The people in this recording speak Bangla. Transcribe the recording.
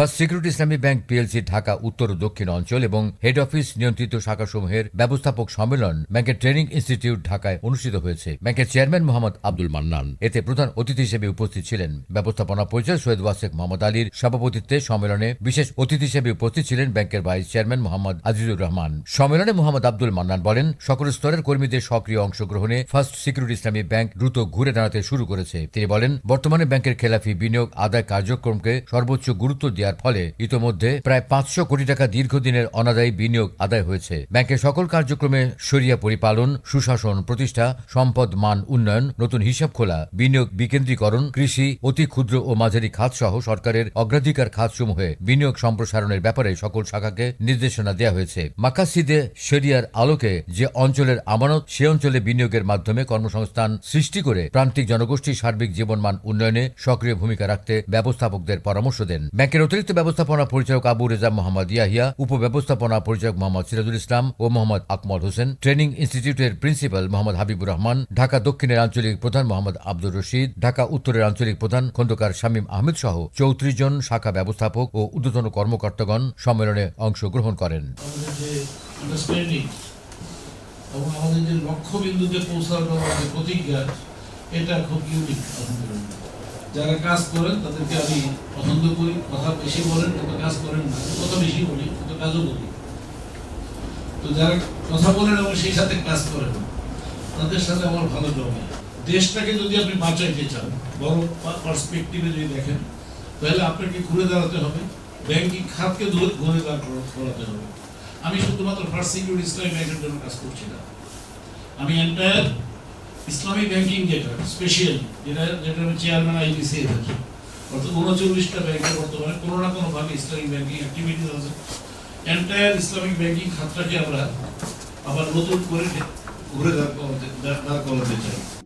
First security Islami bank PLC Dhaka, উত্তর ও দক্ষিণ অঞ্চল এবং হেড অফিস নিয়ন্ত্রিত শাখাসমূহের ব্যবস্থাপক সম্মেলন ব্যাংকের ট্রেনিং ইনস্টিটিউট ঢাকায় অনুষ্ঠিত হয়েছে। ব্যাংকের চেয়ারম্যান মোহাম্মদ আব্দুল মান্নান। এতে প্রধান অতিথি হিসেবে উপস্থিত ছিলেন ব্যবস্থাপনা পরিচালক সৈয়দ ওয়াসেক মোহাম্মদ আলীর সভাপতিত্বে সম্মেলনে বিশেষ অতিথি হিসেবে উপস্থিত ছিলেন ব্যাংকের ভাইস চেয়ারম্যান মোহাম্মদ আজিজুর রহমান। সম্মেলনে মোহাম্মদ আব্দুল মান্নান বলেন, সকল স্তরের কর্মীদের সক্রিয় অংশগ্রহণে ফার্স্ট সিকিউরিটি ইসলামী ব্যাংক দ্রুত ঘুরে দাঁড়াতে শুরু করেছে। তিনি বলেন, বর্তমানে ব্যাংকের খেলাফি বিনিয়োগ আদায় কার্যক্রমকে সর্বোচ্চ গুরুত্ব দেওয়ার ফলে ইতোমধ্যে প্রায় পাঁচশো কোটি টাকা দীর্ঘদিনের অনাদায়ী বিনিয়োগ আদায় হয়েছে। ব্যাংকের সকল কার্যক্রমে সরিয়া পরিপালন, সুশাসন প্রতিষ্ঠা, সম্পদ মান উন্নয়ন, নতুন হিসাব খোলা, বিনিয়োগ বিকেন্দ্রীকরণ, কৃষি, অতি ক্ষুদ্র ও মাঝারি খাত সহ সরকারের অগ্রাধিকার খাতসমূহে বিনিয়োগ সম্প্রসারণের ব্যাপারে সকল শাখাকে নির্দেশনা দেওয়া হয়েছে। মাকাসিদে শরিয়ার আলোকে যে অঞ্চলের আমানত, সে অঞ্চলে বিনিয়োগের মাধ্যমে কর্মসংস্থান সৃষ্টি করে প্রান্তিক জনগোষ্ঠীর সার্বিক জীবনমান উন্নয়নে সক্রিয় ভূমিকা রাখতে ব্যবস্থাপকদের পরামর্শ দেন। ব্যাংকের অতিরিক্ত ব্যবস্থাপনা পরিচালক আবু রেজা মোহাম্মদ ইয়াহিয়া, উপব্যবস্থাপনা পরিচালক মোহাম্মদ সিরাজুল ইসলাম ও মোহাম্মদ আকমল হোসেন, ট্রেনিং ইনস্টিটিউটের প্রিন্সিপাল মোহাম্মদ হাবিবুর রহমান, ঢাকা দক্ষিণের আঞ্চলিক প্রধান মোহাম্মদ আব্দুর রশিদ, ঢাকা উত্তরের আঞ্চলিক প্রধান খন্দকার শামীম আহমেদ সহ চৌত্রিশ জন শাখা ব্যবস্থাপক ও ঊর্ধ্বতন কর্মকর্তাগণ সম্মেলনে অংশগ্রহণ করেন। যে এবং আমাদের যে লক্ষ্য বিন্দুতে পৌঁছানোর আমাদের প্রতিজ্ঞা, এটা খুব ইউনিক আলহামদুলিল্লাহ। যারা কাজ করেন, তাদেরকে আমি পছন্দ করি। কথা বেশি বলেন কিন্তু কাজ করেন না। কথা বেশি বলি কিন্তু কাজও বলি। তো যারা কথা বলেন এবং সেই সাথে কাজ করেন, তাদের সাথে আমার ভালো জমে। দেশটাকে যদি আপনি বাঁচাইতে চান, বড় পার্সপেক্টিভে যদি দেখেন, তাহলে আপনাকে ঘুরে দাঁড়াতে হবে। ব্যাংকিং খাতকে ঘুরে দাঁড় করাতে হবে। আমি শুধুমাত্র ফার্স্ট সিকিউরিটি ইসলামী ব্যাংকের জন্য কাজ করছি না। আমি এন্টায়ার ইসলামী ব্যাংকিং যেটা স্পেশাল যেটা যেটা আমি চেয়ারম্যান আইবিসি থাকি। অর্থাৎ উনচল্লিশটা ব্যাংকে বর্তমানে কোনো না কোনোভাবে ইসলামিক ব্যাংকিং অ্যাক্টিভিটিস আছে। এন্টায়ার ইসলামিক ব্যাংকিং খাতটাকে আমরা আবার নতুন করে ঘুরে দাঁড় করাতে দাঁড় করাতে চাই।